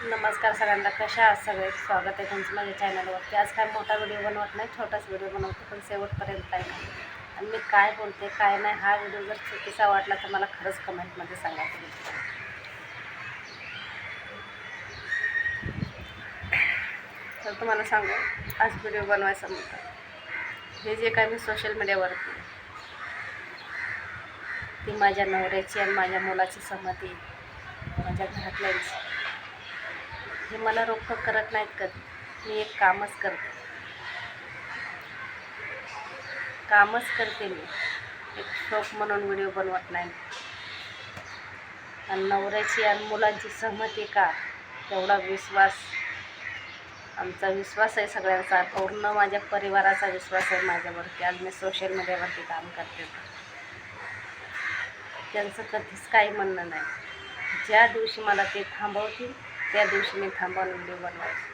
नमस्कार सगळ्यांना कशा आहात सगळे? स्वागत आहे तुमचं माझ्या चॅनलवरती आज काय मोठा व्हिडिओ बनवत नाही छोटाच व्हिडिओ बनवतो पण शेवटपर्यंत आहे. आणि मी काय बोलते काय नाही हा व्हिडिओ जर चुकीचा वाटला तर मला खरंच कमेंटमध्ये सांगा तुम्ही. तर तुम्हाला सांगू आज व्हिडिओ बनवायचा म्हणतात हे जे काय मी सोशल मीडियावरती ती माझ्या नवऱ्याची आणि माझ्या मुलाची सहमती माझ्या घरातल्यांची. हे मला रोख करत नाहीत कधी. मी एक कामच करते. कामच करते मी. एक शौक म्हणून व्हिडिओ बनवत नाही. आणि नवऱ्याची आणि मुलांची सहमती का? तेवढा विश्वास. आमचा विश्वास आहे सगळ्यांचा. पूर्ण माझ्या परिवाराचा विश्वास आहे माझ्यावरती. आज मी सोशल मीडियावरती काम करते. त्यांचं कधीच काही म्हणणं नाही. ज्या दिवशी मला ते थांबवतील त्या दिवशी मी थांबवून व्हिडिओ बनवायची.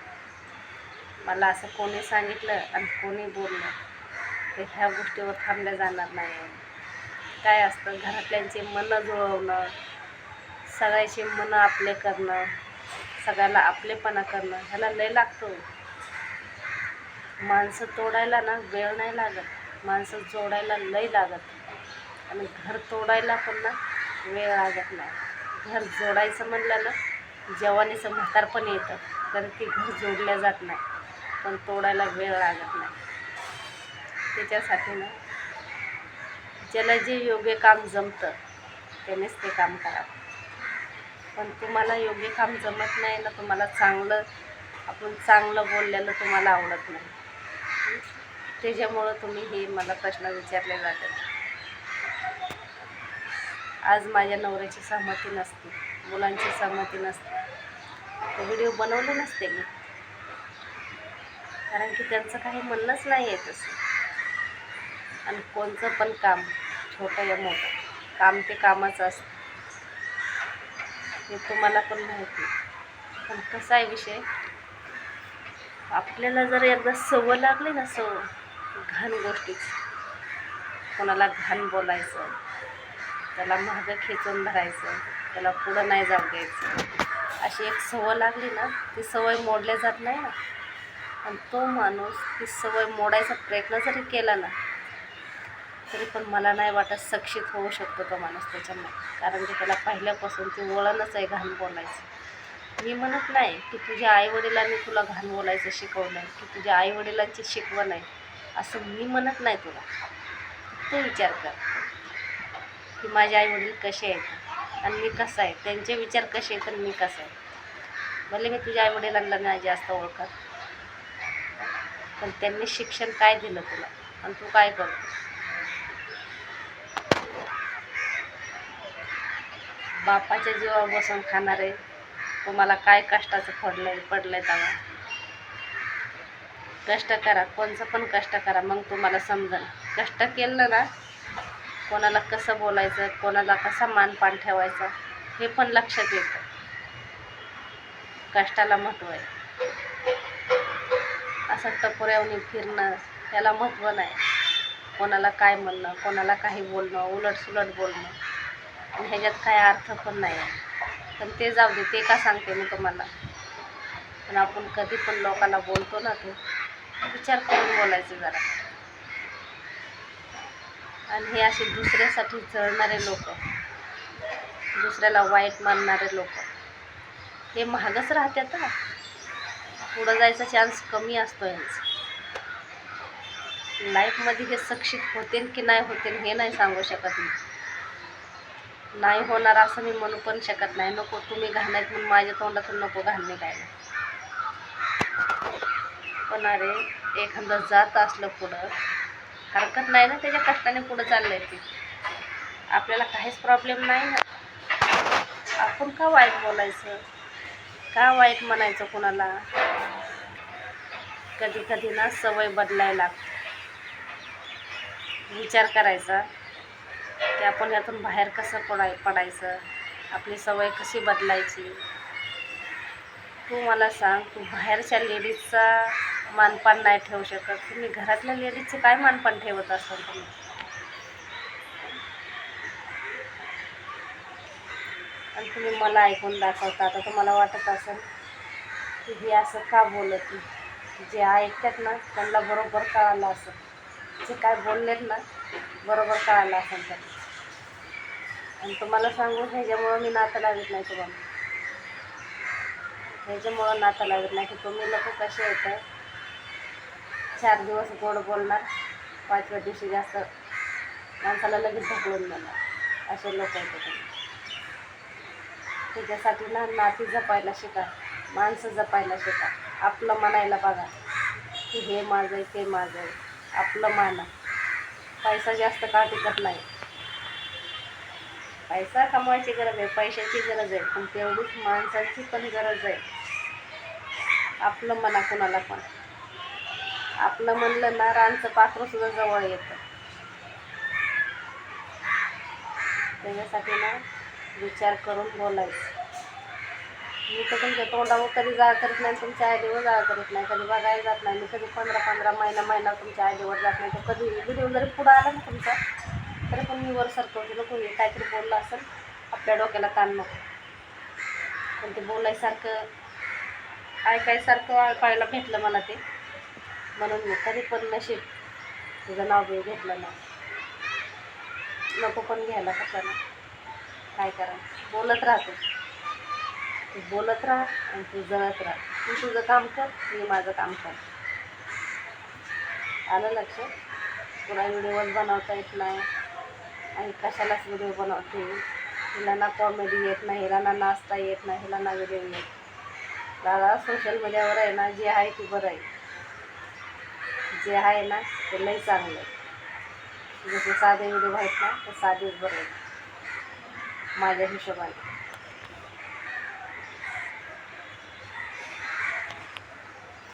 मला असं कोणी सांगितलं आणि कोणी बोललं तर ह्या गोष्टीवर थांबल्या जाणार नाही. काय असतं घरातल्यांचे मनं जुळवणं सगळ्याचे मनं आपले करणं सगळ्याला आपलेपणा करणं ह्याला लय लागतो. माणसं तोडायला ना वेळ नाही लागत माणसं जोडायला लय लागत. आणि घर तोडायला पण ना वेळ लागत नाही. घर जोडायचं म्हणलं ना जवानीचं म्हातारपण येतं तर ती घर जोडल्या जात नाही. पण तोडायला वेळ लागत नाही. त्याच्यासाठी ना ज्याला जे योग्य काम जमतं. त्यानेच ते काम करावं. पण तुम्हाला योग्य काम जमत नाही ना तुम्हाला चांगलं आपण चांगलं बोललेलं तुम्हाला आवडत नाही. त्याच्यामुळं तुम्ही हे मला प्रश्न विचारले जातात. आज माझ्या नवऱ्याची सहमती नसते. मुलांची सहमती नसते. तो व्हिडिओ बनवले नसते मी. कारण की त्यांचं काही म्हणणंच नाही आहे तसं. आणि कोणचं पण काम छोटं या मोठं काम ते कामाचं असतं. हे तुम्हाला पण माहिती पण कसा आहे विषय? आपल्याला जर एकदा सवय लागली ना सवय घाण गोष्टीची. कोणाला घाण बोलायचं त्याला मागं खेचून धरायचं. त्याला पुढं नाही जाऊ द्यायचं. अशी एक सवय लागली ना ती सवय मोडल्या जात नाही ना. आणि तो माणूस ती सवय मोडायचा प्रयत्न जरी केला ना तरी पण मला नाही वाटत सक्षित होऊ शकतो तो माणूस त्याच्यामुळे कारण की त्याला पहिल्यापासून ती वळणच आहे घाण बोलायचं. मी म्हणत नाही की तुझ्या आईवडिलांनी तुला घाण बोलायचं शिकवलं आहे की तुझ्या आईवडिलांची शिकवण आहे. असं मी म्हणत नाही तुला. तू विचार कर की माझे आईवडील कसे आहेत? आणि मी कसं आहे? त्यांचे विचार कसे आहेत आणि मी कसं आहे? भले मी तुझ्या आईवडिलांना नाही जास्त ओळखत पण त्यांनी शिक्षण काय दिलं तुला? आणि तू काय करतो बापाच्या जीवावर बसून खाणारे तुम्हाला काय कष्टाचं पडलंय पडलंय तेव्हा? कष्ट करा. कोणचं पण कष्ट करा. मग तुम्हाला समजेल. कष्ट केलं ना कोणाला कसं बोलायचं कोणाला कसा मानपान ठेवायचा हे पण लक्षात येतं. कष्टाला महत्त्व आहे. असं टपोऱ्यावनी फिरणं ह्याला महत्त्व नाही. कोणाला काय म्हणणं कोणाला काही बोलणं उलट सुलट बोलणं. आणि ह्याच्यात काय अर्थ पण नाही. आहे पण ते जाऊ दे ते का सांगते मी तुम्हाला? पण आपण कधी पण लोकांना बोलतो ना ते विचार करून बोलायचं जरा. आणि हे असे दुसऱ्यासाठी जळणारे लोक. दुसऱ्याला वाईट मानणारे लोक. हे महागच राहतात ना पुढं जायचा चान्स कमी असतो यांचा लाईफमध्ये हे सक्षित होतील की नाही होतील हे नाही सांगू शकत मी. नाही होणार असं मी म्हणू पण शकत नाही. नको तुम्ही घालण्यात म्हणून माझ्या तोंडातून नको घालणे काय पण अरे एखादं जात असलं पुढं हरकत नाही ना त्याच्या कष्टाने पुढं चाललंय ते. आपल्याला काहीच प्रॉब्लेम नाही ना. आपण का वाईट बोलायचं? का वाईट म्हणायचं कुणाला? कधी कधी ना सवय बदलायला लागते. विचार करायचा. की आपण यातून बाहेर कसं पडाय पडायचं? आपली सवय कशी बदलायची? तू मला सांग तू बाहेरच्या लेडीजचा मानपान नाही ठेवू शकत. तुम्ही घरातल्या लेडीजचे काय मानपान ठेवत असाल तुम्ही? आणि तुम्ही मला ऐकून दाखवता. आता तुम्हाला वाटत असेल की हे असं का बोलत नाही. जे ऐकतात ना त्यांना बरोबर कळालं असं जे काय बोललेत ना बरोबर कळालं असेल त्यांना. आणि तुम्हाला सांगू ह्याच्यामुळं मी नातं लावत नाही तुम्हाला. ह्याच्यामुळं नातं लावत नाही की तुम्ही लोक कसे येतं चार दिवस गोड बोलणार पाचव्या दिवशी जास्त माणसाला लगेच ढकलून देणार. असे लोक येतात त्याच्यासाठी ना नाती जपायला शिका माणसं जपायला शिका. आपलं म्हणायला बघा की हे माझं आहे ते माझं आहे. आपलं माना. पैसा जास्त काळ टिकत नाही. पैसा कमवायची गरज आहे पैशाची गरज आहे पण तेवढीच माणसाची पण गरज आहे. आपलं मना कुणाला पण. आपलं म्हणलं ना रानचं पात्र सुद्धा जवळ येतं. त्याच्यासाठी ना विचार करून बोलायचं. मी तर तुमच्या तोंडावर कधी जाळ करत नाही तुमच्या आयडीवर जाळ करत नाही कधी बघायला जात नाही मी कधी पंधरा पंधरा महिना महिना तुमच्या आयडीवर जात नाही तर कधी व्हिडिओ जरी पुढं आला ना तुमचा तरी पण मी वर सरकवते. कोणी हे काहीतरी बोललं असेल आपल्या डोक्याला ताण नको. पण ते बोलायसारखं ऐकायसारखं ऐकायला भेटलं मला ते. म्हणून मी तरी पण नशीब तुझं नाव बी घेतलं ना. नको पण घ्यायला कशाला. काय करा बोलत राहतो तू. बोलत राहा आणि तू जळत राहा. तू तुझं काम कर मी माझं काम कर. आलं लक्ष? तुला व्हिडिओज बनवता येत नाही. आणि कशालाच व्हिडिओ बनवते? हिला ना कॉमेडी येत नाही हिला ना नाचता येत नाही हिला ना व्हिडिओ येत दादा सोशल मीडियावर आहे ना जे आहे ते बरं आहे. जे आहे ना ते लई चांगलं आहे. जसे साधे व्हिडिओ आहेत ना ते साधेच बरं माझ्या हिशोबाने.